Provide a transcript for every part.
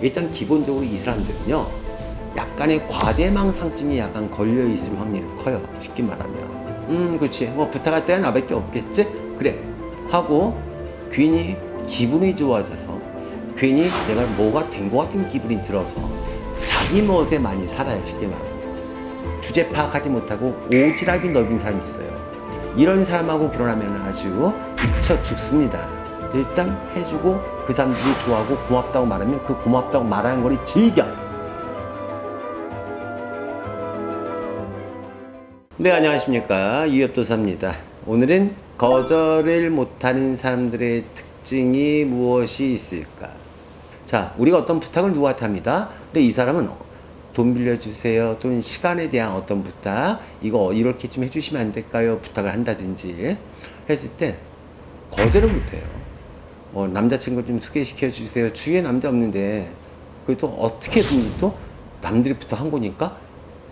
일단 기본적으로 이 사람들은요 약간의 과대망상증이 약간 걸려 있을 확률이 커요 쉽게 말하면. 음 그렇지. 뭐 부탁할 때는 나밖에 없겠지? 그래. 하고 괜히 기분이 좋아져서 괜히 내가 뭐가 된 것 같은 기분이 들어서 자기 멋에 많이 살아요 쉽게 말하면. 주제 파악하지 못하고 오지랖이 넓은 사람이 있어요. 이런 사람하고 결혼하면 아주 미쳐 죽습니다 일단 해주고 그 사람들이 좋아하고 고맙다고 말하면 그 고맙다고 말하는 걸 즐겨. 네 안녕하십니까. 유엽도사입니다. 오늘은 거절을 못하는 사람들의 특징이 무엇이 있을까? 자 우리가 어떤 부탁을 누구한테 합니다? 근데 이 사람은 돈 빌려주세요. 또는 시간에 대한 어떤 부탁 이거 이렇게 좀 해주시면 안 될까요? 부탁을 한다든지 했을 때 거절을 못해요 뭐 남자친구 좀 소개시켜 주세요. 주위에 남자 없는데 그래도 어떻게든 또 남들이 부탁한 거니까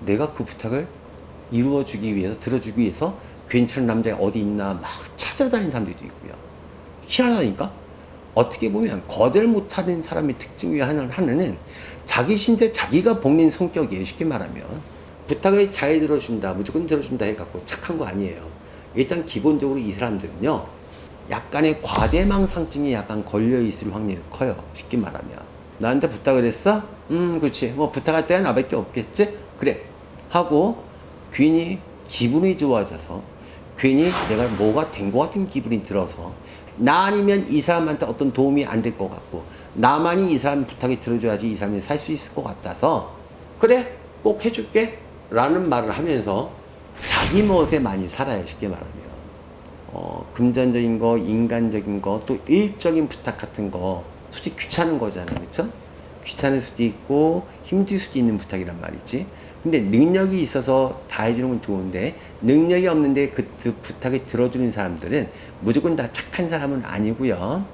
내가 그 부탁을 이루어주기 위해서 들어주기 위해서 괜찮은 남자 어디 있나 막 찾아다니는 사람들도 있고요. 희한하다니까? 어떻게 보면 거절 못하는 사람의 특징 중에 하나는 자기 신세 자기가 복린 성격이에요. 쉽게 말하면. 부탁을 잘 들어준다 무조건 들어준다 해갖고 착한 거 아니에요. 일단 기본적으로 이 사람들은요 약간의 과대망상증이 약간 걸려 있을 확률이 커요 쉽게 말하면. 나한테 부탁을 했어? 음 그렇지. 뭐 부탁할 때는 나밖에 없겠지? 그래. 하고 괜히 기분이 좋아져서 괜히 내가 뭐가 된 것 같은 기분이 들어서 나 아니면 이 사람한테 어떤 도움이 안 될 것 같고 나만이 이 사람 부탁이 들어줘야지 이 사람이 살 수 있을 것 같아서 그래 꼭 해줄게 라는 말을 하면서 자기 멋에 많이 살아요 쉽게 말하면 어, 금전적인 거 인간적인 거 또 일적인 부탁 같은 거 솔직히 귀찮은 거잖아요. 그쵸? 귀찮을 수도 있고 힘들 수도 있는 부탁이란 말이지. 근데 능력이 있어서 다 해주는 건 좋은데 능력이 없는데 그, 그 부탁을 들어주는 사람들은 무조건 다 착한 사람은 아니고요.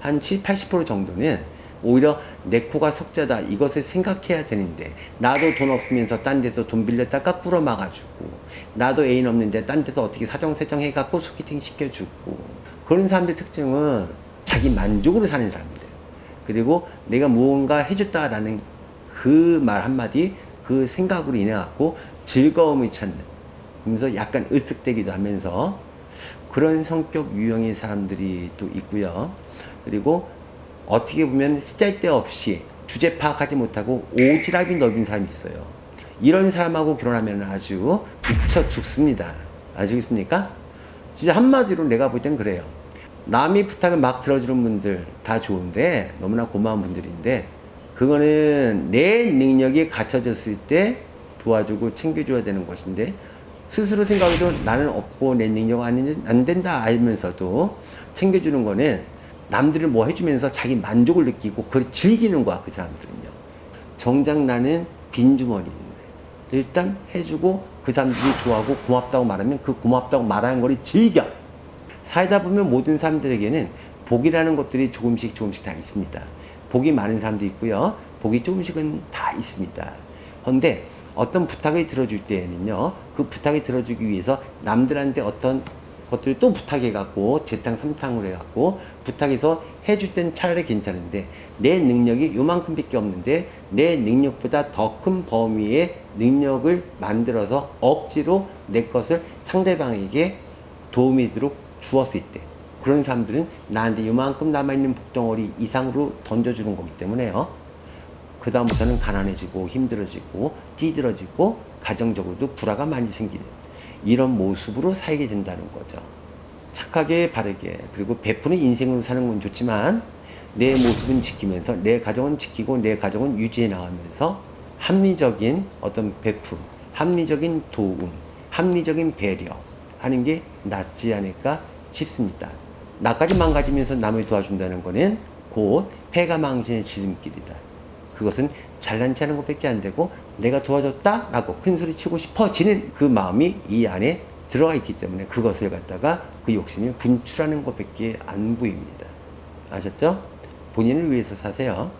한 7, 80% 정도는 오히려 내 코가 석자다. 이것을 생각해야 되는데 나도 돈 없으면서 딴 데서 돈 빌렸다가 꾸러 막아주고 나도 애인 없는데 딴 데서 어떻게 사정세정 해갖고 소개팅 시켜주고 그런 사람들 특징은 자기 만족으로 사는 사람들. 그리고 내가 무언가 해줬다라는 그 말 한마디 그 생각으로 인해 갖고 즐거움을 찾는 그러면서 약간 으쓱대기도 하면서 그런 성격 유형의 사람들이 또 있고요. 그리고 어떻게 보면 쓰잘데없이 주제 파악하지 못하고 오지랖이 넓은 사람이 있어요. 이런 사람하고 결혼하면 아주 미쳐 죽습니다. 아시겠습니까? 진짜 한마디로 내가 볼 땐 그래요. 남이 부탁을 막 들어주는 분들 다 좋은데 너무나 고마운 분들인데 그거는 내 능력이 갖춰졌을 때 도와주고 챙겨줘야 되는 것인데 스스로 생각해도 나는 없고 내 능력 안, 안 된다 알면서도 챙겨주는 거는 남들을 뭐 해주면서 자기 만족을 느끼고 그걸 즐기는 거야 그 사람들은요 정작 나는 빈주머니인데 일단 해주고 그 사람들이 좋아하고 고맙다고 말하면 그 고맙다고 말하는 걸 즐겨 살다 보면 모든 사람들에게는 복이라는 것들이 조금씩 조금씩 다 있습니다. 복이 많은 사람도 있고요. 복이 조금씩은 다 있습니다. 그런데 어떤 부탁을 들어줄 때에는요, 그 부탁을 들어주기 위해서 남들한테 어떤 것들을 또 부탁해갖고, 재탕, 삼탕을 해갖고, 부탁해서 해줄 땐 차라리 괜찮은데, 내 능력이 요만큼 밖에 없는데, 내 능력보다 더 큰 범위의 능력을 만들어서 억지로 내 것을 상대방에게 도움이 되도록 주었을 때, 그런 사람들은 나한테 요만큼 남아있는 복덩어리 이상으로 던져주는 거기 때문에요. 그 다음부터는 가난해지고 힘들어지고 찌들어지고 가정적으로도 불화가 많이 생기는 이런 모습으로 살게 된다는 거죠. 착하게 바르게 그리고 베푸는 인생으로 사는 건 좋지만 내 모습은 지키면서 내 가정은 지키고 내 가정은 유지해 나가면서 합리적인 어떤 베품, 합리적인 도움, 합리적인 배려 하는 게 낫지 않을까 싶습니다. 나까지 망가지면서 남을 도와준다는 거는 곧 패가 망신의 지름길이다. 그것은 잘난 체하는 것밖에 안 되고 내가 도와줬다라고 큰 소리 치고 싶어지는 그 마음이 이 안에 들어가 있기 때문에 그것을 갖다가 그 욕심이 분출하는 것밖에 안 보입니다. 아셨죠? 본인을 위해서 사세요.